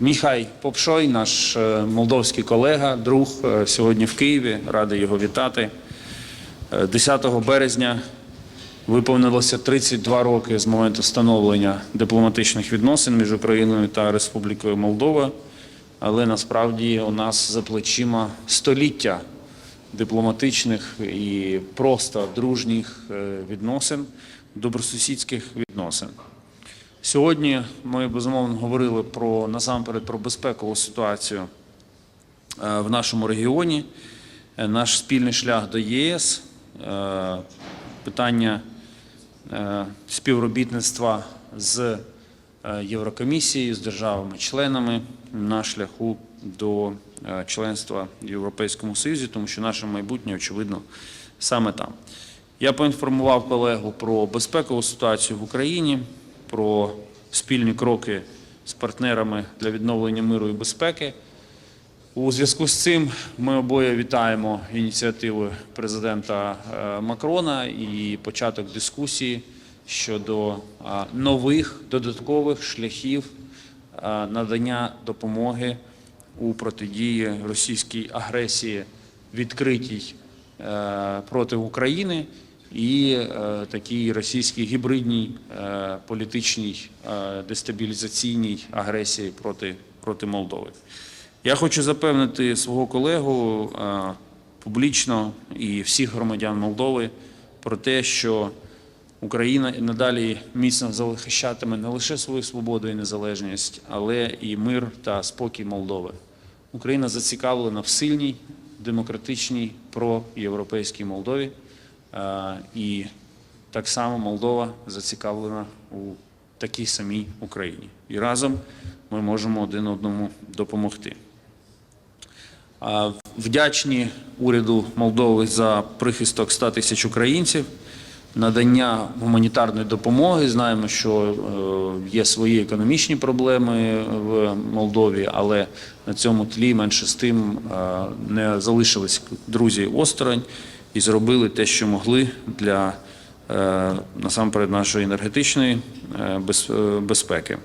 Міхай Попшой, наш е, молдовський колега, друг, е, сьогодні в Києві. Радий його вітати. Е, 10 березня виповнилося 32 роки з моменту встановлення дипломатичних відносин між Україною та Республікою Молдова. Але насправді у нас за плечима століття дипломатичних і просто дружніх е, відносин, добросусідських відносин. Сьогодні ми безумовно говорили про насамперед про безпекову ситуацію е, в нашому регіоні, е, наш спільний шлях до ЄС, е, питання співробітництва з Єврокомісією, з державами-членами на шляху до членства в Європейському Союзі, тому що наше майбутнє, очевидно, саме там. Я поінформував колегу про безпекову ситуацію в Україні, про спільні кроки з партнерами для відновлення миру і безпеки. У зв'язку з цим ми обоє вітаємо ініціативи президента е, Макрона і початок дискусії щодо нових додаткових шляхів надання допомоги у протидії російській агресії відкритій е, проти України і е, такій російській гібридній е, політичній е, дестабілізаційній агресії проти, проти Молдови. Я хочу запевнити свого колегу публічно і всіх громадян Молдови про те, що Україна надалі міцно захищатиме не лише свою свободу і незалежність, але і мир та спокій Молдови. Україна зацікавлена в сильній, демократичній, проєвропейській Молдові. Е, І так само Молдова зацікавлена у такій самій Україні. І разом ми можемо один одному допомогти. Вдячні уряду Молдови за прихисток 100 тисяч українців, надання гуманітарної допомоги. Знаємо, що е, є свої економічні проблеми в Молдові, але на цьому тлі менше з тим е, не залишились друзі осторонь і зробили те, що могли для е, насамперед нашої енергетичної е, е, безпеки.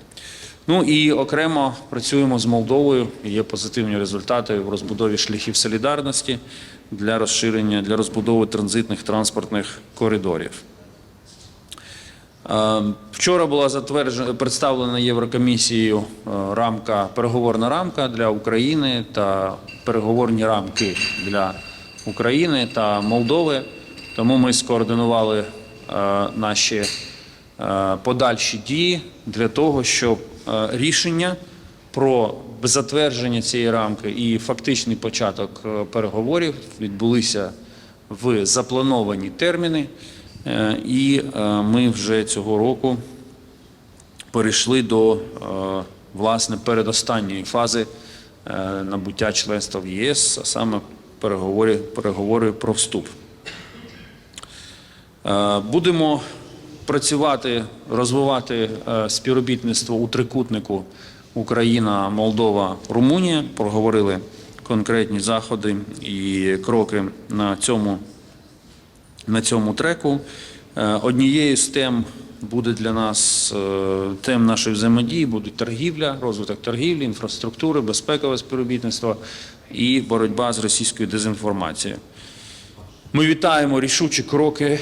Ну і окремо працюємо з Молдовою. Є позитивні результати в розбудові шляхів солідарності для розширення для розбудови транзитних транспортних коридорів. Вчора була затверджена представлена Єврокомісією рамка переговорна рамка для України та переговорні рамки для України та Молдови. Тому ми скоординували е, наші е, подальші дії для того, щоб е, рішення про затвердження цієї рамки і фактичний початок переговорів відбулися в заплановані терміни. І ми вже цього року перейшли до власне передостанньої фази набуття членства в ЄС, а саме переговори, переговори про вступ. Е, Будемо працювати, розвивати е, співробітництво у трикутнику Україна, Молдова, Румунія. Проговорили конкретні заходи і кроки на цьому, на цьому треку. Е, Однією з тем буде для нас е, тем нашої взаємодії будуть торгівля, розвиток торгівлі, інфраструктури, безпекове співробітництво і боротьба з російською дезінформацією. Ми вітаємо рішучі кроки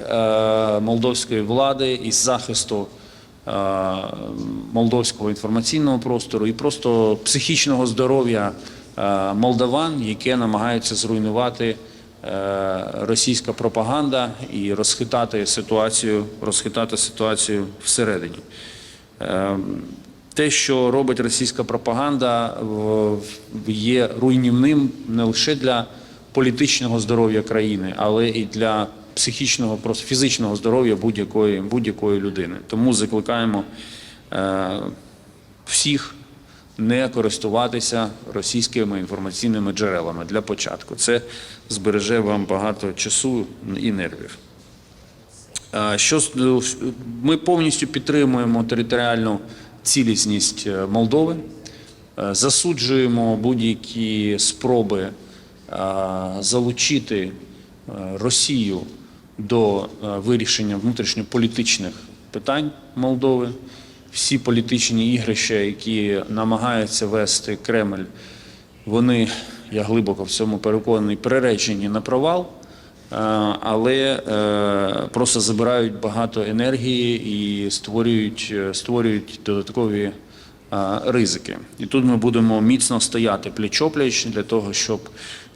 е, молдовської влади із захисту е, молдовського інформаційного простору і просто психічного здоров'я молдаван, яке намагається зруйнувати російська пропаганда і розхитати ситуацію, розхитати ситуацію всередині. Е, Те, що робить російська пропаганда, є руйнівним не лише для політичного здоров'я країни, але і для психічного, просто фізичного здоров'я будь-якої будь-якої людини. Тому закликаємо е, всіх не користуватися російськими інформаційними джерелами для початку. Це збереже вам багато часу і нервів. Що ми повністю підтримуємо територіальну цілісність е, Молдови, Е, засуджуємо будь-які спроби е, залучити Росію до вирішення внутрішньополітичних питань Молдови. Всі політичні ігрища, які намагаються вести Кремль, вони, я глибоко в цьому переконаний, приречені на провал, е, але е, просто забирають багато енергії і створюють, е, створюють додаткові ризики. І тут ми будемо міцно стояти пліч-опліч для того, щоб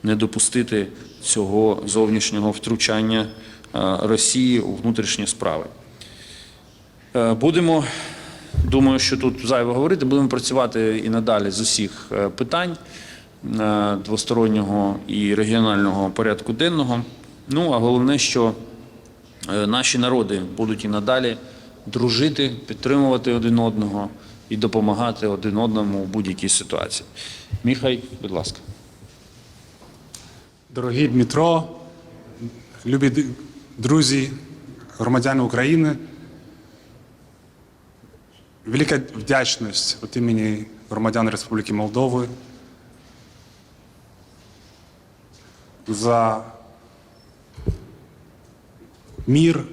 не допустити цього зовнішнього втручання Росії у внутрішні справи. Будемо, думаю, що тут зайво говорити, будемо працювати і надалі з усіх е, питань е, двостороннього і регіонального порядку денного. Ну а головне, що е, наші народи будуть і надалі дружити, підтримувати один одного і допомагати один одному у будь-якій ситуації. Міхай, будь ласка. Дорогі Дмитро, любі друзі, громадяни України, велика вдячність від імені громадян Республіки Молдови за мір,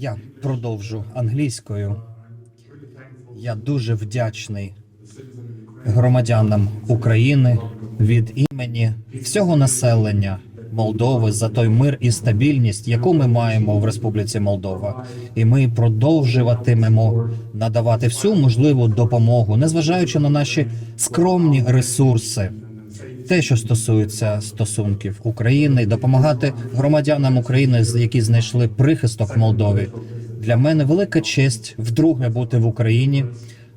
Я продовжу англійською. Я дуже вдячний громадянам України від імені всього населення Молдови за той мир і стабільність, яку ми маємо в Республіці Молдова. І ми продовжуватимемо надавати всю можливу допомогу, незважаючи на наші скромні ресурси. Те, що стосується стосунків України, допомагати громадянам України, які знайшли прихисток в Молдові. Для мене велика честь вдруге бути в Україні.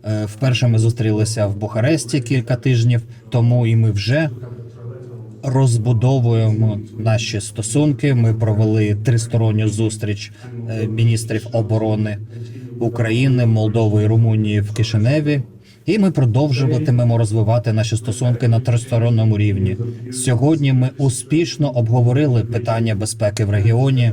Е, Вперше ми зустрілися в Бухаресті кілька тижнів тому, і ми вже розбудовуємо наші стосунки. Ми провели тристоронню зустріч е, міністрів оборони України, Молдови і Румунії в Кишиневі. І ми продовжуватимемо розвивати наші стосунки на тристоронньому рівні. Сьогодні ми успішно обговорили питання безпеки в регіоні.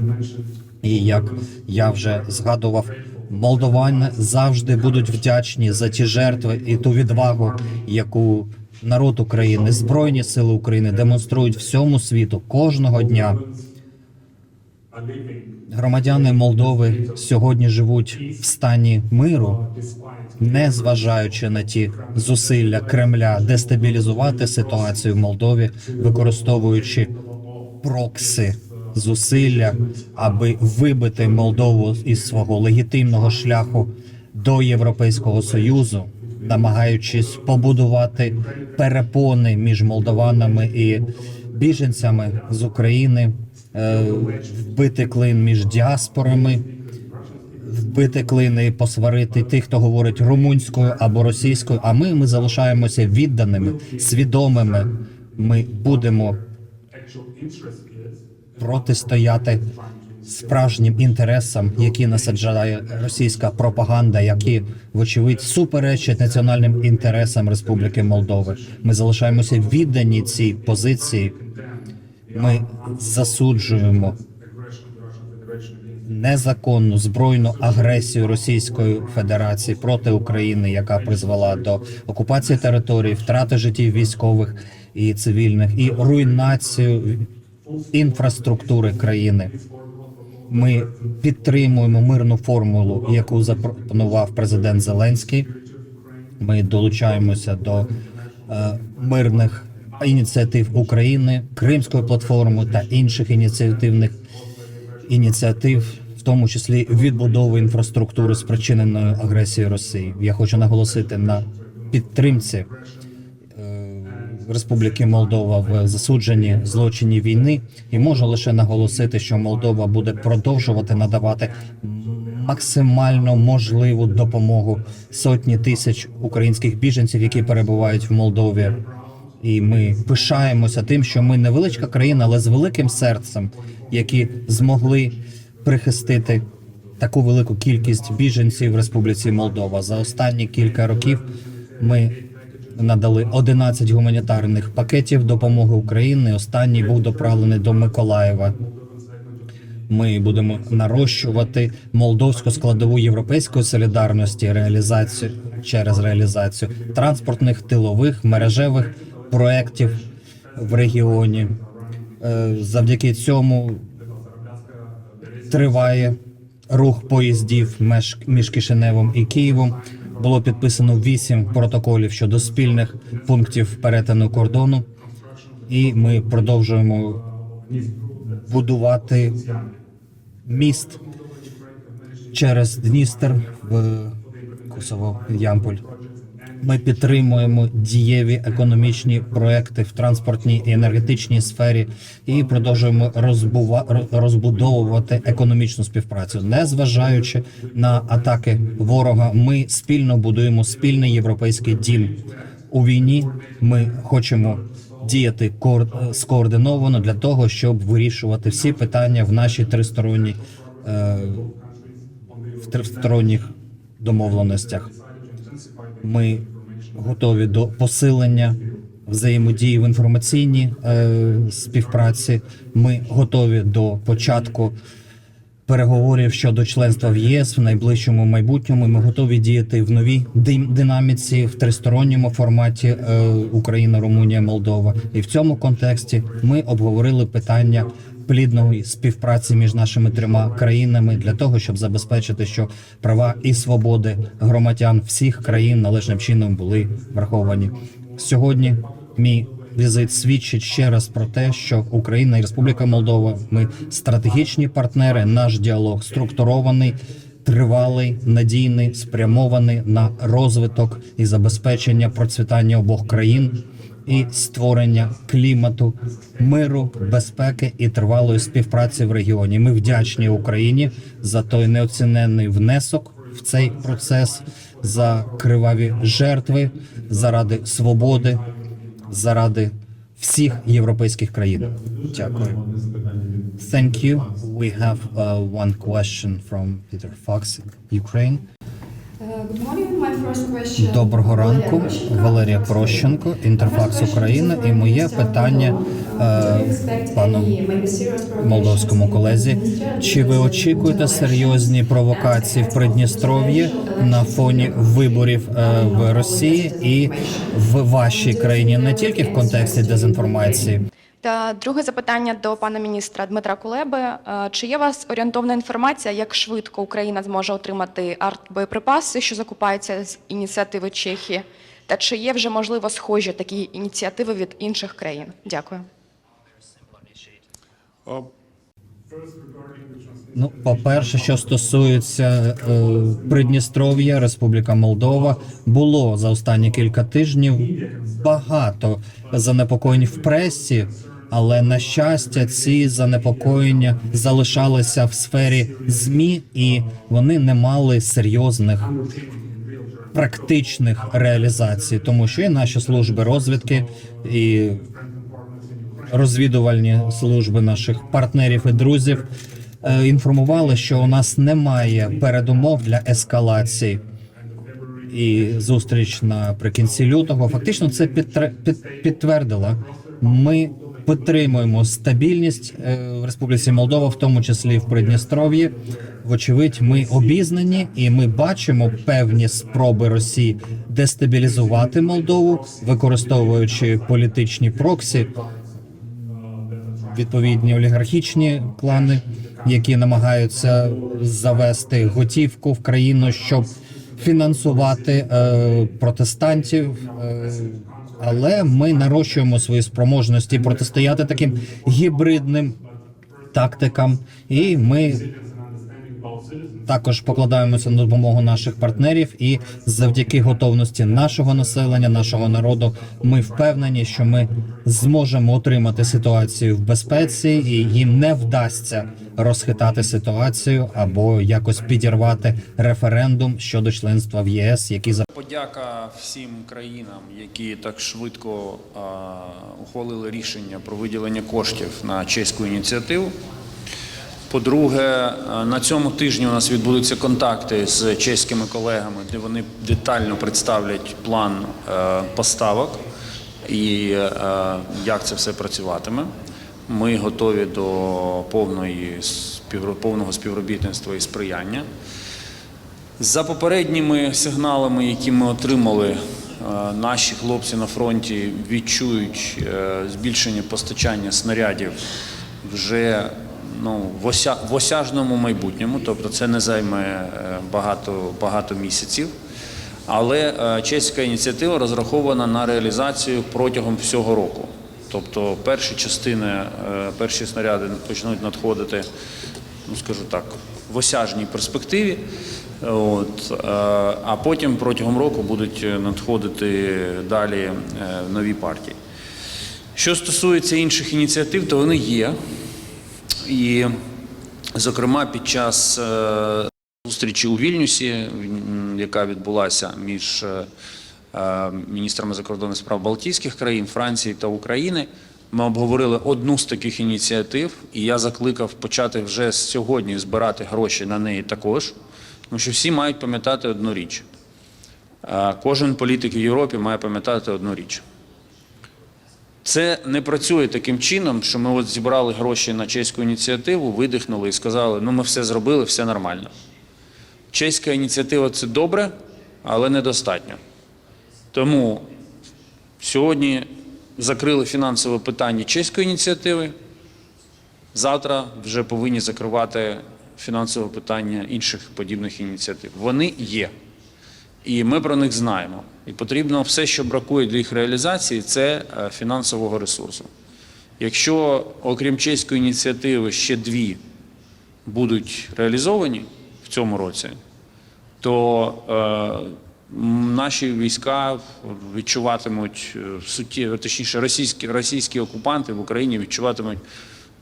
І як я вже згадував, молдовани завжди будуть вдячні за ті жертви і ту відвагу, яку народ України, збройні сили України демонструють всьому світу кожного дня. Громадяни Молдови сьогодні живуть в стані миру, не зважаючи на ті зусилля Кремля дестабілізувати ситуацію в Молдові, використовуючи прокси зусилля, аби вибити Молдову із свого легітимного шляху до Європейського союзу, намагаючись побудувати перепони між молдованами і біженцями з України, е, вбити клин між діаспорами вбити клини і посварити тих, хто говорить румунською або російською. А ми, ми залишаємося відданими, свідомими. Ми будемо протистояти справжнім інтересам, які насаджає російська пропаганда, які вочевидь суперечать національним інтересам Республіки Молдови. Ми залишаємося віддані цій позиції. Ми засуджуємо незаконну збройну агресію Російської Федерації проти України, яка призвела до окупації території, втрати життів військових і цивільних, і руйнацію інфраструктури країни. Ми підтримуємо мирну формулу, яку запропонував президент Зеленський. Ми долучаємося до е, мирних ініціатив України, Кримської платформи та інших ініціативних ініціатив, в тому числі відбудови інфраструктури спричиненої агресією Росії. Я хочу наголосити на підтримці Республіки Молдова в засудженні злочинів війни, і можу лише наголосити, що Молдова буде продовжувати надавати максимально можливу допомогу сотні тисяч українських біженців, які перебувають в Молдові. І ми пишаємося тим, що ми невеличка країна, але з великим серцем, які змогли прихистити таку велику кількість біженців в Республіці Молдова. За останні кілька років ми надали 11 гуманітарних пакетів допомоги Україні. Останній був доправлений до Миколаєва. Ми будемо нарощувати молдовську складову європейської солідарності реалізацію через реалізацію транспортних тилових мережевих проєктів в регіоні. Е, Завдяки цьому триває рух поїздів між Кишиневом і Києвом. Було підписано вісім протоколів щодо спільних пунктів перетину кордону, і ми продовжуємо будувати міст через Дністер в Косово Ямполь. Ми підтримуємо дієві економічні проекти в транспортній і енергетичній сфері і продовжуємо розбудовувати економічну співпрацю, незважаючи на атаки ворога. Ми спільно будуємо спільний європейський дім у війні. Ми хочемо діяти коор- скоординовано для того, щоб вирішувати всі питання в нашій тристоронній е, в тристоронніх домовленостях. Ми готові до посилення взаємодії в інформаційній е, співпраці. Ми готові до початку переговорів щодо членства в ЄС в найближчому майбутньому. Ми готові діяти в новій динаміці в тристоронньому форматі е, Україна, Румунія, Молдова. І в цьому контексті ми обговорили питання плідної співпраці між нашими трьома країнами для того, щоб забезпечити, що права і свободи громадян всіх країн належним чином були враховані сьогодні. Мій візит свідчить ще раз про те, що Україна і Республіка Молдова ми стратегічні партнери. Наш діалог структурований, тривалий, надійний, спрямований на розвиток і забезпечення процвітання обох країн і створення клімату миру, безпеки і тривалої співпраці в регіоні. Ми вдячні Україні за той неоціненний внесок в цей процес, за криваві жертви заради свободи, заради всіх європейських країн. Дякую. Thank you. We have uh, one question from Peter Fox, Ukraine. Доброго ранку, Валерія Прощенко, Інтерфакс Україна. І моє питання е, пану молдовському колезі. Чи ви очікуєте серйозні провокації в Придністров'ї на фоні виборів е, в Росії і в вашій країні, не тільки в контексті дезінформації? Та друге запитання до пана міністра Дмитра Кулеби. Е, Чи є у вас орієнтовна інформація, як швидко Україна зможе отримати артбоєприпаси, що закупаються з ініціативи Чехії? Та чи є вже можливо схожі такі ініціативи від інших країн? Дякую. О, Ну, по-перше, що стосується е, Придністров'я, Республіка Молдова, було за останні кілька тижнів багато занепокоєнь в пресі, але на щастя, ці занепокоєння залишалися в сфері змі, і вони не мали серйозних практичних реалізацій, тому що і наші служби розвідки і розвідувальні служби наших партнерів і друзів е, інформували, що у нас немає передумов для ескалації. І зустріч наприкінці лютого фактично це підтре- під, підтвердила. Ми підтримуємо стабільність е, в Республіці Молдова, в тому числі в Придністров'ї. Вочевидь, ми обізнані і ми бачимо певні спроби Росії дестабілізувати Молдову, використовуючи політичні проксі, відповідні олігархічні клани, які намагаються завести готівку в країну, щоб фінансувати е, протестантів. Е, але ми нарощуємо свої спроможності протистояти таким гібридним тактикам, і ми також покладаємося на допомогу наших партнерів, і завдяки готовності нашого населення, нашого народу, ми впевнені, що ми зможемо отримати ситуацію в безпеці, і їм не вдасться розхитати ситуацію або якось підірвати референдум щодо членства в ЄС, який за Подяка всім країнам, які так швидко а, ухвалили рішення про виділення коштів на чеську ініціативу. По-друге, на цьому тижні у нас відбудуться контакти з чеськими колегами, де вони детально представлять план е, поставок і е, як це все працюватиме. Ми готові до повної повного співробітництва і сприяння. За попередніми сигналами, які ми отримали, е, наші хлопці на фронті відчують е, збільшення постачання снарядів вже ну, в, ося, в осяжному майбутньому, тобто це не займе е, багато, багато місяців. Але е, чеська ініціатива розрахована на реалізацію протягом всього року. Тобто перші частини, е, перші снаряди почнуть надходити, ну скажу так, в осяжній перспективі. От, а потім протягом року будуть надходити далі нові партії. Що стосується інших ініціатив, то вони є. І, зокрема, під час е, зустрічі у Вільнюсі, яка відбулася між е, міністрами закордонних справ Балтійських країн, Франції та України, ми обговорили одну з таких ініціатив, і я закликав почати вже сьогодні збирати гроші на неї також, тому що всі мають пам'ятати одну річ. Е, Кожен політик в Європі має пам'ятати одну річ. Це не працює таким чином, що ми от зібрали гроші на чеську ініціативу, видихнули і сказали, ну ми все зробили, все нормально. Чеська ініціатива це добре, але недостатньо. Тому сьогодні закрили фінансове питання чеської ініціативи. Завтра вже повинні закривати фінансове питання інших подібних ініціатив. Вони є. І ми про них знаємо. І потрібно все, що бракує для їх реалізації, це е, фінансового ресурсу. Якщо, окрім чеської ініціативи, ще дві будуть реалізовані в цьому році, то е, наші війська відчуватимуть е, суттєво, точніше, російські, російські окупанти в Україні відчуватимуть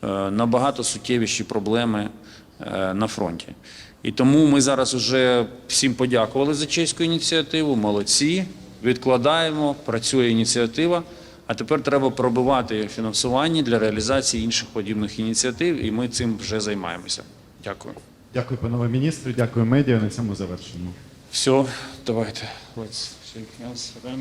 е, набагато суттєвіші проблеми е, на фронті. І тому ми зараз вже всім подякували за чеську ініціативу. Молодці, відкладаємо, працює ініціатива. А тепер треба пробивати фінансування для реалізації інших подібних ініціатив, і ми цим вже займаємося. Дякую. Дякую, панове міністри, дякую медіа. На цьому завершимо. Все, давайте. Let's shake hands then.